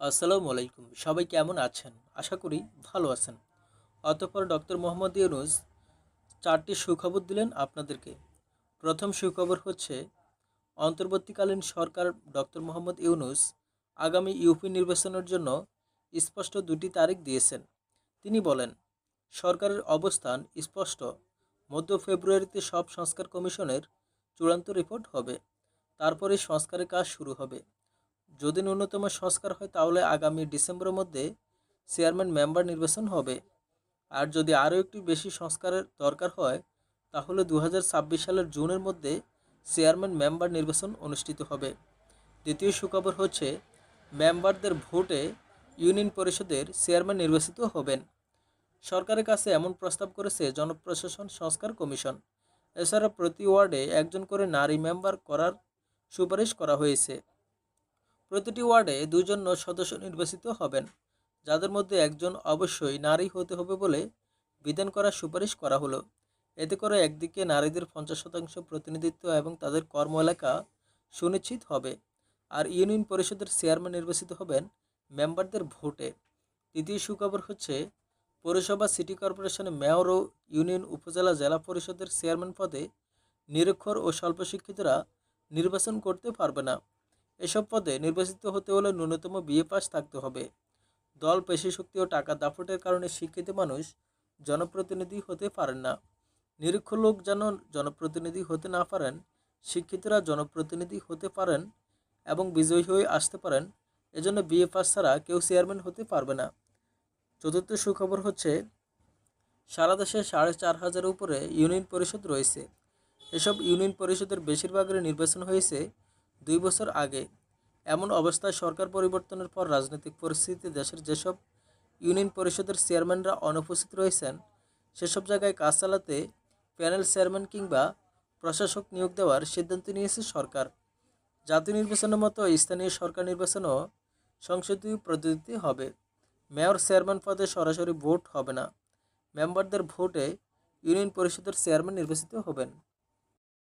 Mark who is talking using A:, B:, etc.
A: আসসালামু আলাইকুম। সবাই কেমন আছেন? আশা করি ভালো আছেন। অতঃপর ডক্টর মোহাম্মদ ইউনুস চারটি সুখবর দিলেন আপনাদেরকে। প্রথম সুখবর হচ্ছে, অন্তর্বর্তীকালীন সরকার ডক্টর মোহাম্মদ ইউনুস আগামী ইউপি নির্বাচনের জন্য স্পষ্ট দুটি তারিখ দিয়েছেন। তিনি বলেন, সরকারের অবস্থান স্পষ্ট। মধ্য ফেব্রুয়ারিতে সব সংস্কার কমিশনের চূড়ান্ত রিপোর্ট হবে। তারপরে সংস্কারের কাজ শুরু হবে। যদি ন্যূনতম সংস্কার হয়, তাহলে আগামী ডিসেম্বরের মধ্যে চেয়ারম্যান মেম্বার নির্বাচন হবে। আর যদি আরও একটু বেশি সংস্কারের দরকার হয়, তাহলে দু হাজার ছাব্বিশ সালের জুনের মধ্যে চেয়ারম্যান মেম্বার নির্বাচন অনুষ্ঠিত হবে। দ্বিতীয় সুখবর হচ্ছে, মেম্বারদের ভোটে ইউনিয়ন পরিষদের চেয়ারম্যান নির্বাচিত হবেন। সরকারের কাছে এমন প্রস্তাব করেছে জনপ্রশাসন সংস্কার কমিশন। এছাড়া প্রতি ওয়ার্ডে একজন করে নারী মেম্বার করার সুপারিশ করা হয়েছে। প্রতিটি ওয়ার্ডে দুজন সদস্য নির্বাচিত হবেন, যাদের মধ্যে একজন অবশ্যই নারী হতে হবে বলে বিধান করার সুপারিশ করা হলো। এতে করে একদিকে নারীদের পঞ্চাশ শতাংশ প্রতিনিধিত্ব এবং তাদের কর্ম এলাকা সুনিশ্চিত হবে, আর ইউনিয়ন পরিষদের চেয়ারম্যান নির্বাচিত হবেন মেম্বারদের ভোটে। তৃতীয় সুখবর হচ্ছে, পৌরসভা সিটি কর্পোরেশনে মেয়র ও ইউনিয়ন উপজেলা জেলা পরিষদের চেয়ারম্যান পদে নিরক্ষর ও স্বল্প শিক্ষিতরা নির্বাচন করতে পারবে না। এসব পদে নির্বাচিত হতে হলে ন্যূনতম বিএ পাস থাকতে হবে। দল পেশি শক্তি ও টাকা দাপটের কারণে শিক্ষিত মানুষ জনপ্রতিনিধি হতে পারেন না। নিরীক্ষ লোক যেন জনপ্রতিনিধি হতে না পারেন, শিক্ষিতরা জনপ্রতিনিধি হতে পারেন এবং বিজয়ী হয়ে আসতে পারেন, এজন্য বিএ পাস ছাড়া কেউ চেয়ারম্যান হতে পারবে না। চতুর্থ সুখবর হচ্ছে, সারা দেশে সাড়ে চার হাজারের উপরে ইউনিয়ন পরিষদ রয়েছে। এসব ইউনিয়ন পরিষদের বেশিরভাগের নির্বাচন হয়েছে দুই বছর আগে, এমন অবস্থায় সরকার পরিবর্তনের পর রাজনৈতিক পরিস্থিতি, দেশের যেসব ইউনিয়ন পরিষদের চেয়ারম্যানরা অনুপস্থিত রয়েছেন, সেসব জায়গায় কাজ চালাতে প্যানেল চেয়ারম্যান কিংবা প্রশাসক নিয়োগ দেওয়ার সিদ্ধান্ত নিয়েছে সরকার। জাতীয় নির্বাচনের মতো স্থানীয় সরকার নির্বাচনও সংসদীয় পদ্ধতিতে হবে। মেয়র চেয়ারম্যান পদে সরাসরি ভোট হবে না। মেম্বারদের ভোটে ইউনিয়ন পরিষদের চেয়ারম্যান নির্বাচিত হবেন।